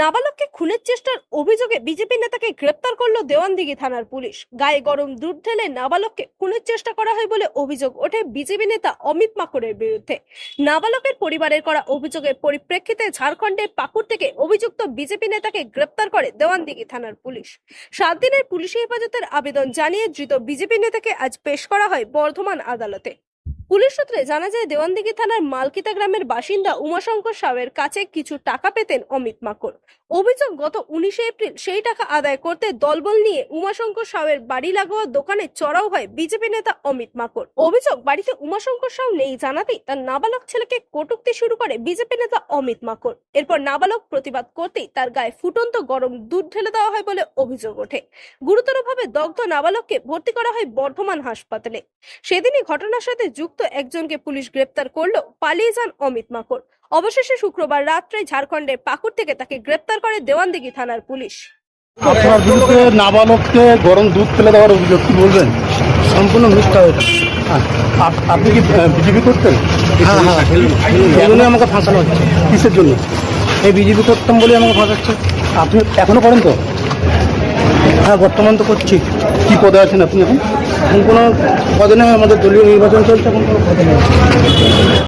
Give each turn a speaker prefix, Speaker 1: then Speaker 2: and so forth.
Speaker 1: নাবালককে খুনের চেষ্টার অভিযোগে বিজেপি নেতাকে গ্রেপ্তার করল দেওয়ানদিঘি থানার পুলিশ। গায়ে গরম দুধ ঢেলে নাবালককে খুনের চেষ্টা করা হয় বলে অভিযোগ ওঠে বিজেপি নেতা অমিত মাকড়ের বিরুদ্ধে। নাবালকের পরিবারের করা অভিযোগের পরিপ্রেক্ষিতে ঝাড়খণ্ডের পাকুড় থেকে অভিযুক্ত বিজেপি নেতাকে গ্রেপ্তার করে দেওয়ানদিঘি থানার পুলিশ। সাত দিনের পুলিশি হেফাজতের আবেদন জানিয়ে ধৃত বিজেপি নেতাকে আজ পেশ করা হয় বর্ধমান আদালতে। সূত্রে জানা যায়, দেওয়ানদিঘি থানার মালকিতা গ্রামের বাসিন্দা উমাশঙ্কর সাহের কাছে কিছু টাকা পেতেন অমিত মাকড়। অভিযোগ, গত উনিশে এপ্রিল সেই টাকা আদায় করতে দলবল নিয়ে উমাশঙ্কর সাহের বাড়ি লাগোয়া দোকানে চড়াও হয় বিজেপি নেতা অমিত মাকড়। অভিযোগ, বাড়িতে উমাশঙ্কর সাউ নেই জানাতেই তার নাবালক ছেলেকে কটুক্তি শুরু করে বিজেপি নেতা অমিত মাকড়। এরপর নাবালক প্রতিবাদ করতেই তার গায়ে ফুটন্ত গরম দুধ ঢেলে দেওয়া হয় বলে অভিযোগ ওঠে। গুরুতরভাবে দগ্ধ নাবালককে ভর্তি করা হয় বর্ধমান হাসপাতালে। সেদিনই ঘটনার সাথে যুক্ত একজনকে পুলিশ গ্রেপ্তার করল পালিয়ে যান অমিত মাকড়। অবশেষে শুক্রবার রাত্রে ঝাড়খণ্ডের পাকুড় থেকে তাকে গ্রেপ্তার করে দেওয়ানদিঘি থানার পুলিশ।
Speaker 2: আপনার বিরুদ্ধে নাবালককে গরম দুধ ফেলে দেওয়ার অভিযোগ কি বলবেন?
Speaker 3: সম্পূর্ণ মিথ্যা এটা
Speaker 2: আপনি কি বিজেপি করতেন?
Speaker 3: হ্যাঁ হ্যাঁ এই জন্যই আমাকে ফাঁসানো হচ্ছে।
Speaker 2: কিসের জন্য?
Speaker 3: এই বিজেপি করতাম বলে আমাকে ফাঁসাচ্ছে।
Speaker 2: আপনি এখনও করেন তো?
Speaker 3: হ্যাঁ বর্তমান তো করছি।
Speaker 2: কী পদে আছেন আপনি এখন?
Speaker 3: এখন কোনো পদে নেই, আমাদের দলীয় নির্বাচন চলছে, এখন কোনো পদে নেই।